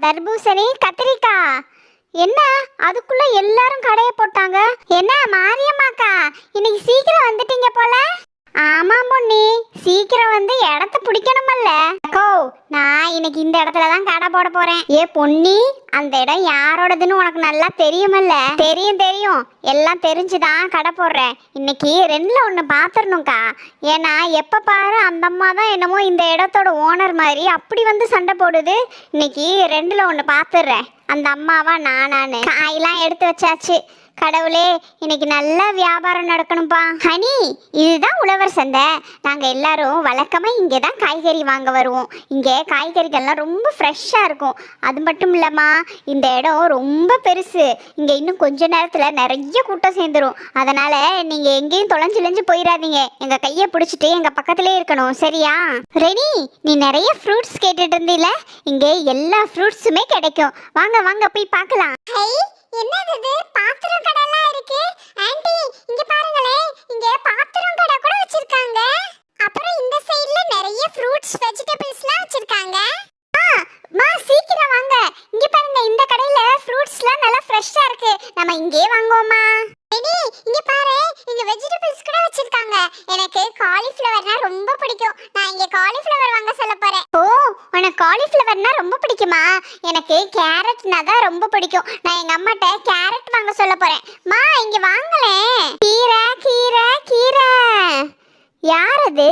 தர்பூசணி கத்திரிக்காய். என்ன? அதுக்குள்ள எல்லாரும் கடையை போட்டாங்க? என்ன மாரியம்மாக்கா? இன்னைக்கு சீக்கிரம் வந்துட்டீங்க போல. ஆமாம் பொன்னி. சீக்கிரம் வந்து இடத்த பிடிக்கணுமல்ல. அக்கோ நான் இன்னைக்கு இந்த இடத்துல தான் கடை போட போறேன். ஏ பொன்னி அந்த இடம் யாரோடதுன்னு உனக்கு நல்லா தெரியுமல்ல? தெரியும் தெரியும். எல்லாம் தெரிஞ்சுதான் கடை போடுறேன். இன்னைக்கு ரெண்டுல ஒன்று பார்த்துடணும்க்கா ஏன்னா எப்போ பாரு அந்த அம்மா தான் என்னமோ இந்த இடத்தோட ஓனர் மாதிரி அப்படி வந்து சண்டை போடுது. இன்னைக்கு ரெண்டுல ஒன்று பார்த்துடுறேன் அந்த அம்மாவா நானான்னு. காயெல்லாம் எடுத்து வச்சாச்சு. கடவுளே இன்னைக்கு நல்லா வியாபாரம் நடக்கணும்ப்பா ஹனி இதுதான் உழவர் சந்தை. நாங்கள் எல்லாரும் வழக்கமாக இங்கே தான் காய்கறி வாங்க வருவோம். இங்கே காய்கறிகள்லாம் ரொம்ப ஃப்ரெஷ்ஷாக இருக்கும். அது மட்டும் இல்லைம்மா இந்த இடம் ரொம்ப பெருசு. இங்கே இன்னும் கொஞ்ச நேரத்தில் நிறைய கூட்டம் சேர்ந்துரும். அதனால் நீங்கள் எங்கேயும் தொலைஞ்சிலஞ்சு போயிடாதீங்க. எங்கள் கையை பிடிச்சிட்டு எங்கள் பக்கத்துலேயே இருக்கணும். சரியா? ரெனி நீ நிறைய ஃப்ரூட்ஸ் கேட்டுட்டு இருந்தீல? இங்கே எல்லா ஃப்ரூட்ஸுமே கிடைக்கும். வாங்க வாங்க போய் பார்க்கலாம். என்னது இது? பாத்திரம் கடைலாம் இருக்கு? ஆன்ட்டி இங்க பாருங்களே. இங்க பாத்திரம் கடை கூட வச்சிருக்காங்க. அப்புறம் இந்த சைடுல நிறைய ஃப்ரூட்ஸ் வெஜிடபிள்ஸ்லாம் வச்சிருக்காங்க. மா சீக்கிரம் வாங்க. இங்க பாருங்க இந்த கடையில ஃப்ரூட்ஸ்லாம் நல்லா ஃப்ரெஷ்ஷா இருக்கு. நம்ம இங்கே வாங்குவோமா? ரெடி இங்க பாரு. இங்க வெஜிடபிள்ஸ் கூட வச்சிருக்காங்க. எனக்கு காலிஃப்ளவர்னா ரொம்ப பிடிக்கும். நான் இங்க காலிஃப்ளவர் வாங்க சொல்ல காலிஃப்ளவர்னா ரொம்ப பிடிக்குமா? எனக்கு கேரட்னா தான் ரொம்ப பிடிக்கும். நான் எங்க அம்மாட்ட கேரட் வாங்க சொல்ல போறேன். மா இங்க வாங்களேன் கீரை கீரை கீரை. யார் அது?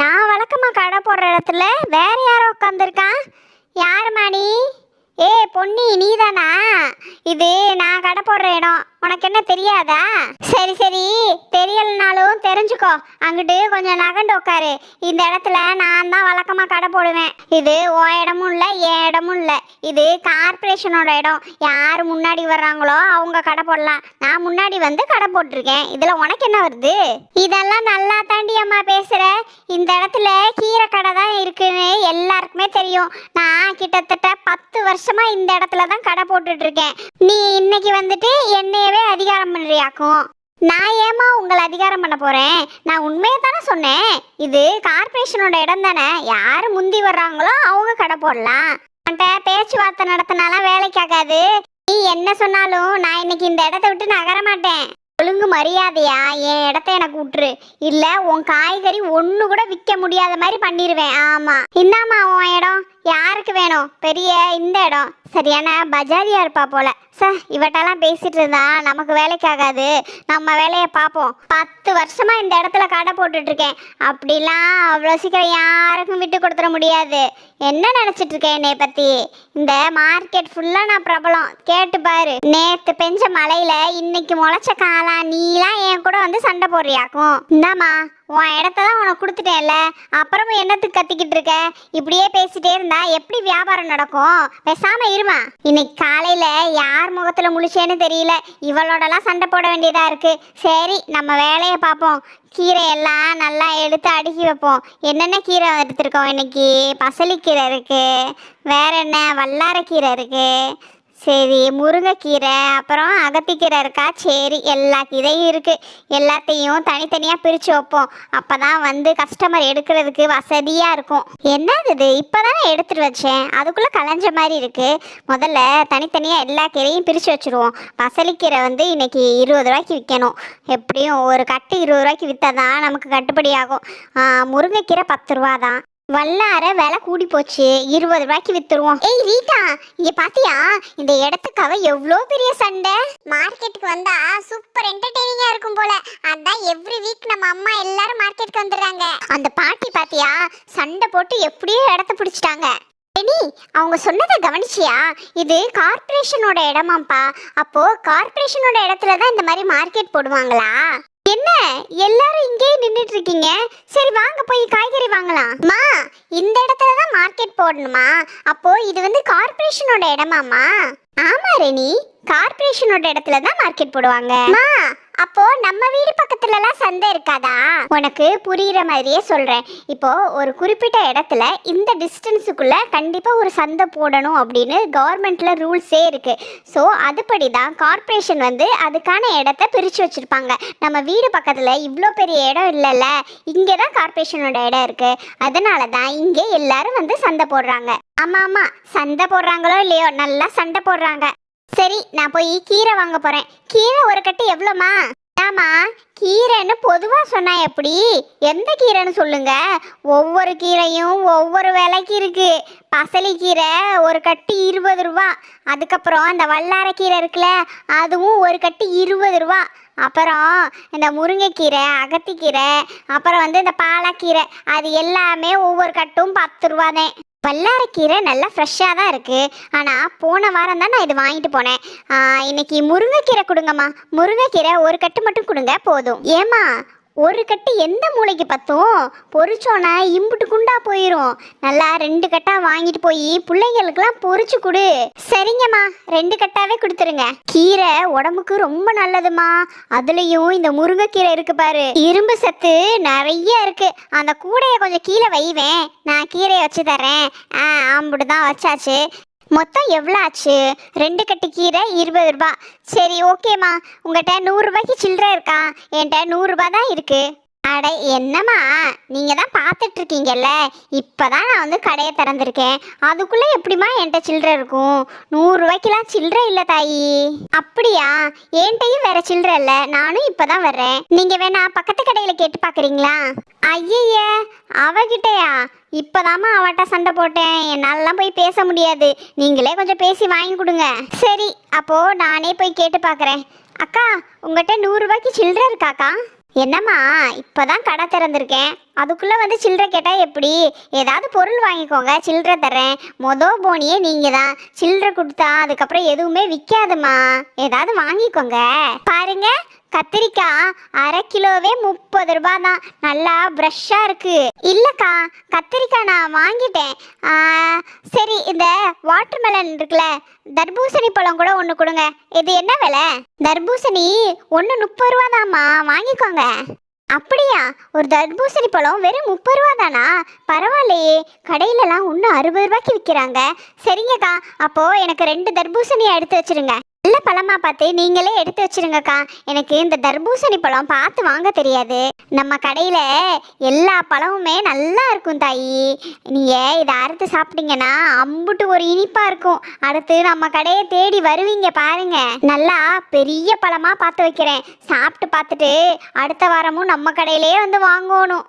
நான் வழக்கமா கடை போடுற இடத்துல வேற யாரோ உட்காந்துருக்கான் யார் மாடி? ஏ பொன்னி நீதானா? இது நான் கடை போடுற இடம். உனக்கு என்ன தெரியாதா? சரி சரி. தெரியலனாலும் தெரிஞ்சுக்கோ. அங்கிட்டு கொஞ்சம் நகண்டு உட்காரு இந்த இடத்துல நான் தான் வழக்கமாக கடை போடுவேன். இது ஓ இடமும் இல்லை என் இடமும் இல்லை. இது கார்ப்பரேஷனோட இடம். யார் முன்னாடி வர்றாங்களோ அவங்க கடை போடலாம். நான் முன்னாடி வந்து கடை போட்டிருக்கேன். இதில் உனக்கு என்ன வருது? இதெல்லாம் நல்லா தாண்டி அம்மா பேசுகிற இந்த இடத்துல கீரை கடை தான் இருக்குன்னு எல்லாருக்குமே தெரியும். நான் கிட்டத்தட்ட பத்து வருஷமா இந்த இடத்துல தான் கடை போட்டுட்டு இருக்கேன். நீ இன்னைக்கு வந்துட்டு என்னையவே அதிகாரம் பண்ணுறியாக்கும் நான் ஏமா உங்களை அதிகாரம் பண்ண போகிறேன் நான் உண்மையை தானே சொன்னேன். இது கார்ப்பரேஷனோட இடம் தானே. யார் முந்தி வர்றாங்களோ அவங்க கடை போடலாம். அவன்கிட்ட பேச்சுவார்த்தை நடத்தினாலாம் வேலைக்காகாது நீ என்ன சொன்னாலும் நான் இன்னைக்கு இந்த இடத்த விட்டு நகர மாட்டேன். ஒழுங்கு மரியாதையா? என் இடத்த எனக்கு விட்டுரு. இல்ல உன் காய்கறி ஒன்று கூட விற்க முடியாத மாதிரி பண்ணிடுவேன் ஆமா. இந்தாம்மா உன் இடம். யாருக்கு வேணும்? பெரிய இந்த இடம். சரியான பஜாரியா இருப்பா போல. ச இவட்டெல்லாம் பேசிட்டு இருந்தா நமக்கு வேலைக்காகாது நம்ம வேலையை பார்ப்போம். பத்து வருஷமா இந்த இடத்துல கடை போட்டுட்டு இருக்கேன் அப்படிலாம் அவ்வளோ சீக்கிரம் யாருக்கும் விட்டு கொடுத்துட முடியாது. என்ன நினைச்சிட்டு இருக்கேன் என்னை பத்தி? இந்த மார்க்கெட் ஃபுல்லா நான் பிரபலம். கேட்டு பாரு. நேத்து பெஞ்ச மழையில இன்னைக்கு முளைச்ச காலா நீலாம் என் கூட வந்து சண்டை போடுறியாக்கும். இந்தாம்மா. உன் இடத்த தான் உனக்கு கொடுத்துட்டேன்ல. அப்புறமும் என்னத்துக்கு கத்திக்கிட்டு இருக்க? இப்படியே பேசிட்டே இருந்தா எப்படி வியாபாரம் நடக்கும்? பேசாம இருமா. இன்னைக்கு காலையில யார் முகத்துல முழிச்சேன்னு தெரியல. இவளோடலாம் சண்டை போட வேண்டியதா இருக்கு. சரி நம்ம வேலையை பார்ப்போம். கீரையெல்லாம் நல்லா எடுத்து அடுக்கி வைப்போம். என்னென்ன கீரை எடுத்துருக்கோம் இன்னைக்கு? பசலிக்கீரை இருக்கு. வேற என்ன? வல்லாரக்கீரை இருக்கு. சரி முருங்கைக்கீரை அப்புறம் அகத்திக்கீரை இருக்கா? சரி எல்லா கீரையும் இருக்குது எல்லாத்தையும் தனித்தனியாக பிரித்து வைப்போம். அப்போ தான் வந்து கஸ்டமர் எடுக்கிறதுக்கு வசதியாக இருக்கும். என்னது இது? இப்போ தானே எடுத்துகிட்டு வச்சேன். அதுக்குள்ளே கலைஞ்ச மாதிரி இருக்குது முதல்ல தனித்தனியாக எல்லா கீரையும் பிரித்து வச்சுருவோம். பசலிக்கீரை வந்து இன்றைக்கி இருபது ரூபாய்க்கு விற்கணும் எப்படியும் ஒரு கட்டு இருபது ரூபாய்க்கு விற்றா தான் நமக்கு கட்டுப்படி ஆகும். முருங்கைக்கீரை பத்து ரூபா தான் வல்லார விலை கூடி போச்சு. இருபது ரூபாய்க்கு வித்துருவோம். ஏய் ரீட்டா இங்க பாத்தியா? இந்த இடத்துக்காக எவ்வளோ பெரிய சண்டை? மார்க்கெட்டுக்கு வந்தா சூப்பர் என்டர்டெய்னிங்கா இருக்கும் போல. அதான் எவ்ரி வீக் நம்ம அம்மா எல்லாரும் மார்க்கெட்டுக்கு வந்துடுறாங்க. அந்த பாட்டி பாத்தியா சண்டை போட்டு எப்படியோ இடத்த பிடிச்சிட்டாங்க. நீ அவங்க சொன்னதை கவனிச்சியா? இது கார்ப்பரேஷனோட இடமாப்பா அப்போ கார்ப்பரேஷனோட இடத்துல தான் இந்த மாதிரி மார்க்கெட் போடுவாங்களா? என்ன? எல்லாரும் இங்கேயே நின்றுட்டு இருக்கீங்க சரி வாங்க போய் காய்கறி வாங்கலாம். மா இந்த இடத்துல தான் மார்க்கெட் போடணுமா? அப்போ இது வந்து கார்ப்பரேஷனோட இடமாமா ஆமா ரெனி. கார்ப்பரேஷனோட இடத்துல தான் மார்க்கெட் போடுவாங்க. மா அப்போ நம்ம வீடு பக்கத்துலலாம் சந்தை இருக்காதா? உனக்கு புரியுற மாதிரியே சொல்றேன். இப்போ ஒரு குறிப்பிட்ட இடத்துல இந்த டிஸ்டன்ஸுக்குள்ள கண்டிப்பா ஒரு சந்தை போடணும் அப்படின்னு கவர்மெண்ட்ல ரூல்ஸே இருக்கு. ஸோ அதுபடி தான் கார்ப்பரேஷன் வந்து அதுக்கான இடத்த பிரிச்சு வச்சிருப்பாங்க. நம்ம வீடு பக்கத்துல இவ்வளோ பெரிய இடம் இல்லைல்ல? இங்கே தான் கார்ப்பரேஷனோட இடம் இருக்கு. அதனால தான் இங்கே எல்லாரும் வந்து சந்தை போடுறாங்க. ஆமா ஆமா. சந்தை போடுறாங்களோ இல்லையோ? நல்லா சண்டை போடுறாங்க. சரி நான் போய் கீரை வாங்க போறேன். கீரை ஒரு கட்டு எவ்வளோமா ஆமா கீரைன்னு பொதுவாக சொன்னா எப்படி? எந்த கீரைன்னு சொல்லுங்க? ஒவ்வொரு கீரையும் ஒவ்வொரு விலைக்கு இருக்கு. பசலி கீரை ஒரு கட்டு இருபது ரூபா. அதுக்கப்புறம் அந்த வல்லார கீரை இருக்குல்ல அதுவும் ஒரு கட்டு இருபது ரூபா. அப்புறம் இந்த முருங்கைக்கீரை அகத்திக்கீரை அப்புறம் வந்து இந்த பாலக்கீரை அது எல்லாமே ஒவ்வொரு கட்டும் பத்து ரூபா தான் பல்லாரக்கீரை நல்லா ஃப்ரெஷ்ஷாக தான் இருக்குது ஆனால் போன வாரம் தான் நான் இது வாங்கிட்டு போனேன். இன்றைக்கி முருங்கைக்கீரை கொடுங்கம்மா. முருங்கைக்கீரை ஒரு கட்டு மட்டும் கொடுங்க போதும். ஏம்மா ஒரு கட்டு எந்த மூளைக்கு பத்தும்? பொறிச்சோன்னா இம்புட்டு குண்டா போயிடும் நல்லா ரெண்டு கட்டா வாங்கிட்டு போய் பிள்ளைங்களுக்குலாம் பொரிச்சு கொடு. சரிங்கம்மா ரெண்டு கட்டாவே கொடுத்துருங்க. கீரை உடம்புக்கு ரொம்ப நல்லதுமா. அதுலயும் இந்த முருங்கைக்கீரை இருக்கு பாரு. இரும்பு சத்து நிறைய இருக்கு. அந்த கூடையை கொஞ்சம் கீழே வைவேன். நான் கீரையை வச்சு தரேன் ஆ அம்புட்டு தான் வச்சாச்சு. மொத்தம் எவ்வளோ ஆச்சு ரெண்டு கட்டு கீரை இருபது ரூபா. சரி ஓகேம்மா. உங்கள்கிட்ட நூறுரூபாய்க்கு சில்லற இருக்கா? என்கிட்ட நூறுரூபா தான் இருக்குது அட என்னம்மா? நீங்கள் தான் பார்த்துட்ருக்கீங்கல்ல? இப்போ தான் நான் வந்து கடையை திறந்திருக்கேன். அதுக்குள்ளே எப்படிம்மா என்கிட்ட சில்லறை இருக்கும்? நூறுரூவாய்க்கெலாம் சில்லறை இல்லை தாயி. அப்படியா? என்கிட்டையும் வேற சில்லறை இல்லை. நானும் இப்போ தான் வர்றேன். நீங்கள் வேணா பக்கத்து கடையில் கேட்டு பார்க்குறீங்களா ஐயய்ய அவகிட்டயா? இப்போதாம்மா அவட்ட சண்டை போட்டேன். என்னாலலாம் போய் பேச முடியாது. நீங்களே கொஞ்சம் பேசி வாங்கி கொடுங்க. சரி அப்போது நானே போய் கேட்டு பார்க்குறேன் அக்கா உங்கள்கிட்ட நூறுரூவாய்க்கு சில்லறை இருக்காக்கா என்னம்மா இப்போதான் கடை திறந்திருக்கேன். அதுக்குள்ளே வந்து சில்லறை கேட்டால் எப்படி? ஏதாவது பொருள் வாங்கிக்கோங்க சில்லறை தரேன் மொதல் போனியே நீங்கள் தான் சில்லறை கொடுத்தா அதுக்கப்புறம் எதுவுமே விற்காதுமா ஏதாவது வாங்கிக்கோங்க. பாருங்கள் கத்திரிக்காய் அரை கிலோவே முப்பது ரூபா தான் நல்லா ஃப்ரெஷ்ஷாக இருக்குது இல்லைக்கா கத்திரிக்காய் நான் வாங்கிட்டேன். சரி இந்த வாட்டர்மெலன் இருக்குல்ல தர்பூசணி பழம் கூட ஒன்று கொடுங்க. இது என்ன விலை? தர்பூசணி ஒன்று முப்பது ரூபா தாம்மா வாங்கிக்கோங்க. அப்படியா? ஒரு தர்பூசணி பழம் வெறும் முப்பது ரூபா தானா பரவாயில்லையே. கடையிலலாம் ஒன்று அறுபது ரூபாய்க்கு விற்கிறாங்க. சரிங்கக்கா அப்போது எனக்கு ரெண்டு தர்பூசணியை எடுத்து வச்சிருங்க. நல்ல பழமா பார்த்து நீங்களே எடுத்து வச்சிருங்கக்கா. எனக்கு இந்த தர்பூசணி பழம் பார்த்து வாங்க தெரியாது. நம்ம கடையில் எல்லா பழமுமே நல்லா இருக்கும் தாயி. நீங்கள் இதை அறுத்து சாப்பிட்டீங்கன்னா அம்புட்டு ஒரு இனிப்பாக இருக்கும். அடுத்து நம்ம கடையை தேடி வருவீங்க பாருங்க. நல்லா பெரிய பழமா பார்த்து வைக்கிறேன். சாப்பிட்டு பார்த்துட்டு அடுத்த வாரமும் நம்ம கடையிலே வந்து வாங்கணும்.